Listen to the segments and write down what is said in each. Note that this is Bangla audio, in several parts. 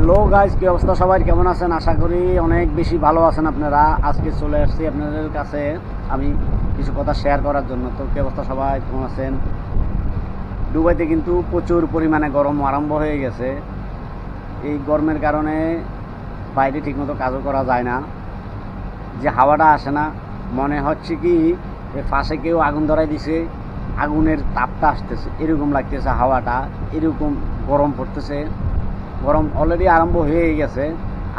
হ্যালো গাইজ কি অবস্থা সবাই? কেমন আছেন? আশা করি অনেক বেশি ভালো আছেন আপনারা। আজকে চলে আসছি আপনাদের কাছে আমি কিছু কথা শেয়ার করার জন্য। তো কি অবস্থা সবাই? কেমন আছেন? দুবাইতে কিন্তু প্রচুর পরিমাণে গরম আরম্ভ হয়ে গেছে। এই গরমের কারণে বাইরে ঠিকমতো কাজও করা যায় না। যে হাওয়াটা আসে না, মনে হচ্ছে কি পাশে কেউ আগুন ধরাই দিছে, আগুনের তাপটা আসতেছে। এরকম লাগতেছে হাওয়াটা, এরকম গরম পড়তেছে। গরম অলরেডি আরম্ভ হয়ে গেছে।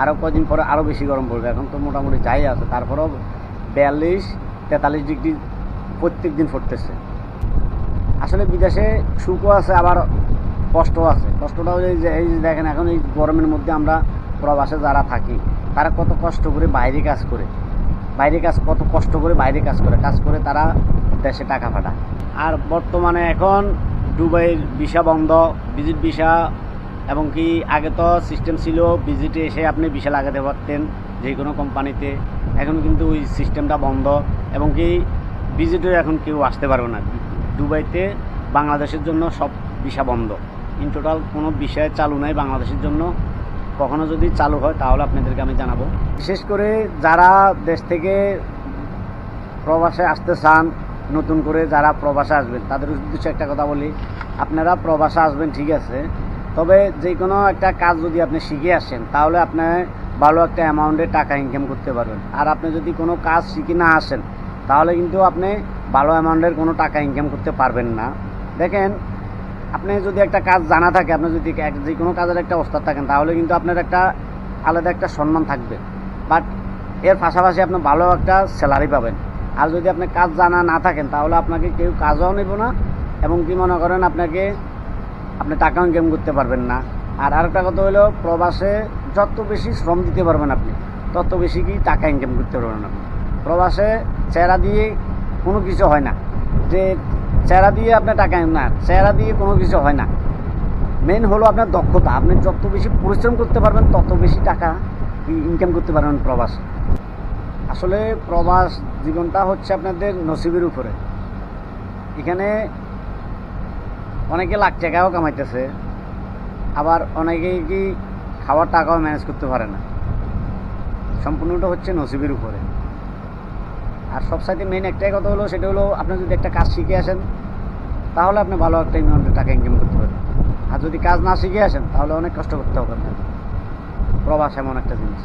আরও কদিন পরে আরও বেশি গরম পড়বে। এখন তো মোটামুটি যাই আছে। তারপরেও বিয়াল্লিশ, তেতাল্লিশ ডিগ্রি প্রত্যেক দিন পড়তেছে। আসলে বিদেশে সুখও আছে, আবার কষ্টও আছে। কষ্টটাও এই যে এই যে দেখেন, এখন এই গরমের মধ্যে আমরা প্রবাসে যারা থাকি, তারা কত কষ্ট করে বাইরে কাজ করে। বাইরে কাজ, কত কষ্ট করে বাইরে কাজ করে। কাজ করে তারা দেশে টাকা পাঠায়। আর বর্তমানে এখন দুবাইয়ের ভিসা বন্ধ, ভিজিট ভিসা এবং কি আগে তো সিস্টেম ছিল ভিজিটে এসে আপনি ভিসা লাগাতে পারতেন যে কোনো কোম্পানিতে এখন কিন্তু ওই সিস্টেমটা বন্ধ এবং কি ভিজিটে এখন কেউ আসতে পারবে না। দুবাইতে বাংলাদেশের জন্য সব ভিসা বন্ধ। ইন টোটাল কোনো বিষয় চালু নাই বাংলাদেশের জন্য। কখনো যদি চালু হয় তাহলে আপনাদেরকে আমি জানাব। বিশেষ করে যারা দেশ থেকে প্রবাসে আসতে চান, নতুন করে যারা প্রবাসে আসবেন, তাদের উদ্দেশ্যে একটা কথা বলি। আপনারা প্রবাসে আসবেন, ঠিক আছে তবে যে কোনো একটা কাজ যদি আপনি শিখে আসেন, তাহলে আপনি ভালো একটা অ্যামাউন্টে টাকা ইনকাম করতে পারবেন। আর আপনি যদি কোনো কাজ শিখে না আসেন, তাহলে কিন্তু আপনি ভালো অ্যামাউন্টের কোনো টাকা ইনকাম করতে পারবেন না। দেখেন, আপনি যদি একটা কাজ জানা থাকে, আপনি যদি যে কোনো কাজের একটা ওস্তাদ থাকেন, তাহলে কিন্তু আপনার একটা আলাদা একটা সম্মান থাকবে। বাট এর পাশাপাশি আপনি ভালো একটা স্যালারি পাবেন। আর যদি আপনি কাজ জানা না থাকেন, তাহলে আপনাকে কেউ কাজও নেব না এবং কি মনে করেন, আপনাকে আপনি টাকা ইনকাম করতে পারবেন না। আর আরেকটা কথা হলো, প্রবাসে যত বেশি শ্রম দিতে পারবেন আপনি, তত বেশি কি টাকা ইনকাম করতে পারবেন আপনি। প্রবাসে চেহারা দিয়ে কোনো কিছু হয় না। যে চেহারা দিয়ে আপনার টাকা না চেহারা দিয়ে কোনো কিছু হয় না। মেন হলো আপনার দক্ষতা। আপনি যত বেশি পরিশ্রম করতে পারবেন, তত বেশি টাকা ইনকাম করতে পারবেন প্রবাস। আসলে প্রবাস জীবনটা হচ্ছে আপনাদের নসিবের উপরে। এখানে অনেকে লাখ টাকাও কামাইতেছে, আবার অনেকেই কি খাওয়ার টাকাও ম্যানেজ করতে পারে না। সম্পূর্ণটা হচ্ছে নসিবের উপরে। আর সবসাইতে মেন একটাই কথা হলো, সেটা হলো আপনি যদি একটা কাজ শিখে আসেন, তাহলে আপনি ভালো একটা অ্যামাউন্টের টাকা ইনকাম করতে পারেন আর যদি কাজ না শিখে আসেন, তাহলে অনেক কষ্ট করতে হবে আপনার প্রবাস এমন একটা জিনিস।